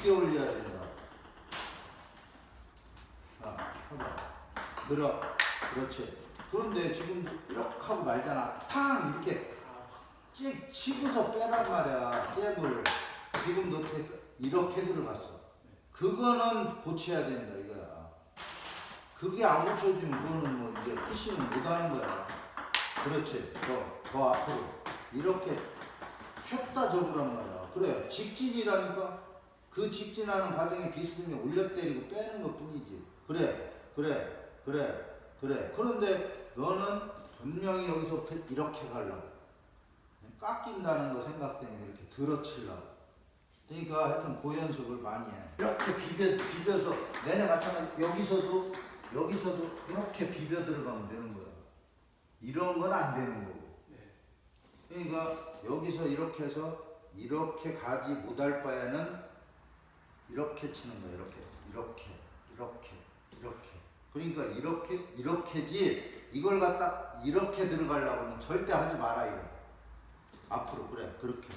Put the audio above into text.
쉽게 올려야 된다. 자, 해봐. 늘어. 그렇지. 그런데 지금 이렇게 하고 말잖아. 탕! 이렇게 찍, 치고서 빼란 말이야. 잽을. 지금 너게 이렇게 들어갔어. 그거는 고쳐야 된다, 이거야. 그게 안 고쳐지면 그거는 뭐 이제 피싱을 못 하는 거야. 그렇지. 더, 더 앞으로. 이렇게 했다 적으란 말이야. 그래. 직진이라니까. 그 직진하는 과정이 비스듬히 올려 때리고 빼는 것 뿐이지. 그래. 그래. 그래. 그래. 그런데 너는 분명히 여기서부터 이렇게 가려고. 깎인다는 거 생각 때문에 이렇게 들어치려고. 그러니까 하여튼 고연습을 많이 해. 이렇게 비벼, 비벼서 내내 마찬가지 여기서도 여기서도 이렇게 비벼 들어가면 되는 거야. 이런 건 안 되는 거고. 그러니까 여기서 이렇게 해서 이렇게 가지 못할 바에는 이렇게 치는 거야. 이렇게 이렇게 이렇게 이렇게. 그러니까 이렇게 이렇게지 이걸 갖다 이렇게 들어가려고는 절대 하지 마라 이거. 앞으로 그래 그렇게.